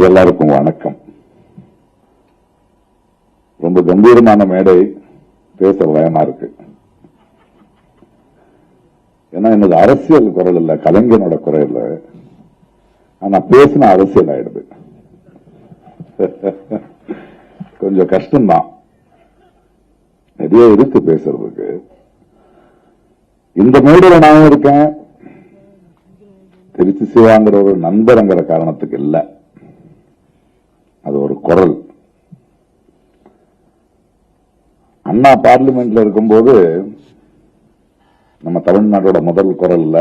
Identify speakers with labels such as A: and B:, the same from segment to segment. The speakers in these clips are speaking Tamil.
A: எல்லாருக்கும் வணக்கம். ரொம்ப கம்பீரமான மேடை பேச பயமா இருக்கு. ஏன்னா எனது அரசியல் குரல் இல்ல கலைஞனோட குரல். இல்லை ஆனா பேசின அரசியல் ஆயிடுது. கொஞ்சம் கஷ்டம்தான். நிறைய இருக்கு பேசுறதுக்கு. இந்த மேடையில நானும் இருக்கேன். திருச்சி சிவாங்கிற ஒரு நண்பருங்கிற காரணத்துக்கு இல்ல. அது ஒரு குரல். அண்ணா பார்லிமெண்ட்ல இருக்கும்போது நம்ம தமிழ்நாட்டோட முதல் குரல்ல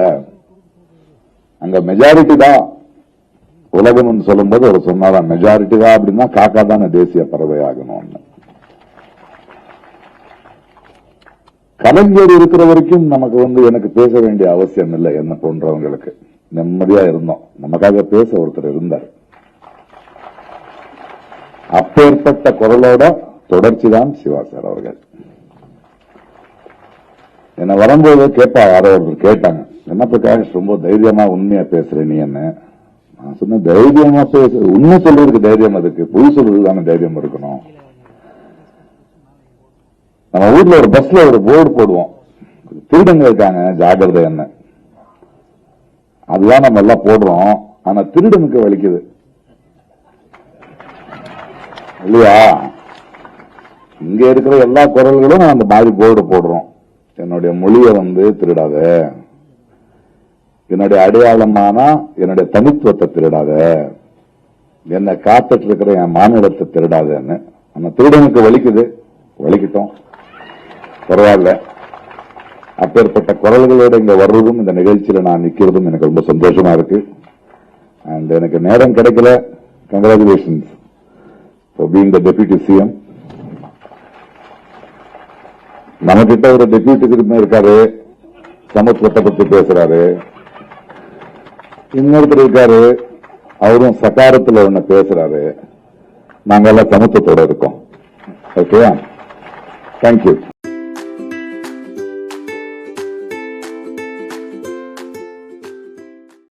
A: அங்க மெஜாரிட்டி தான் உலகம்னு சொல்லும்போது அவர் சொன்னாராம் மெஜாரிட்டி தான் அப்படின்னா காக்கா தானே தேசிய பறவை ஆகணும்னு. கலைஞர் இருக்கிற வரைக்கும் நமக்கு வந்து எனக்கு பேச வேண்டிய அவசியம் இல்லை என்ன போன்றவங்களுக்கு. நிம்மதியா இருந்தோம். நமக்காக பேச ஒருத்தர் இருந்தார். அப்பேற்பட்ட குரலோட தொடர்ச்சி தான் சிவா சார் அவர்கள். என்ன வரும்போது கேட்பா யாரோ ஒருத்தர் கேட்டாங்க. என்ன பிரகாஷ் ரொம்ப தைரியமா உண்மையா பேசுற நீ என்ன? நான் சொன்ன தைரியமா பேச. உண்மை சொல்றதுக்கு தைரியம் அதுக்கு பொய் சொல்றதுக்கு தானே தைரியம் இருக்கணும். நம்ம ஊர்ல ஒரு பஸ்ல ஒரு போர்டு போடுவோம். திருடங்க இருக்காங்க ஜாகிரதை என்ன? அதுதான் நம்ம எல்லாம் போடுறோம். ஆனா திருடனுக்கு வலிக்குது. இல்லையா? இங்க இருக்கிற எல்லா குரல்களும் நான் அந்த மாதிரி போர்டு போடுறோம். என்னுடைய மொழியை வந்து திருடாத. என்னுடைய அடையாளமான என்னுடைய தனித்துவத்தை திருடாத. என்னை காத்துட்டு இருக்கிற என் மாநிலத்தை திருடாதன்னு. அந்த திருடனுக்கு வலிக்குது. வலிக்கிட்டோம். பரவாயில்ல. அப்பேற்பட்ட குரல்களோட இங்க வர்றதும் இந்த நிகழ்ச்சியில நான் நிக்கிறதும் எனக்கு ரொம்ப சந்தோஷமா இருக்கு. அண்ட் எனக்கு நேரம் கிடைக்கல. Congratulations for being the deputy CM நம்ம கிட்ட ஒரு டெபியூட்டி கிட்ட இருக்காரு. சமத்துவத்தை பத்தி பேசுறாரு. இன்னொருத்தர் இருக்காரு. அவரும் சகாரத்துல ஒண்ணு பேசுறாரு. நாங்க எல்லாம் சமத்துவத்தோட இருக்கோம். Okay thank you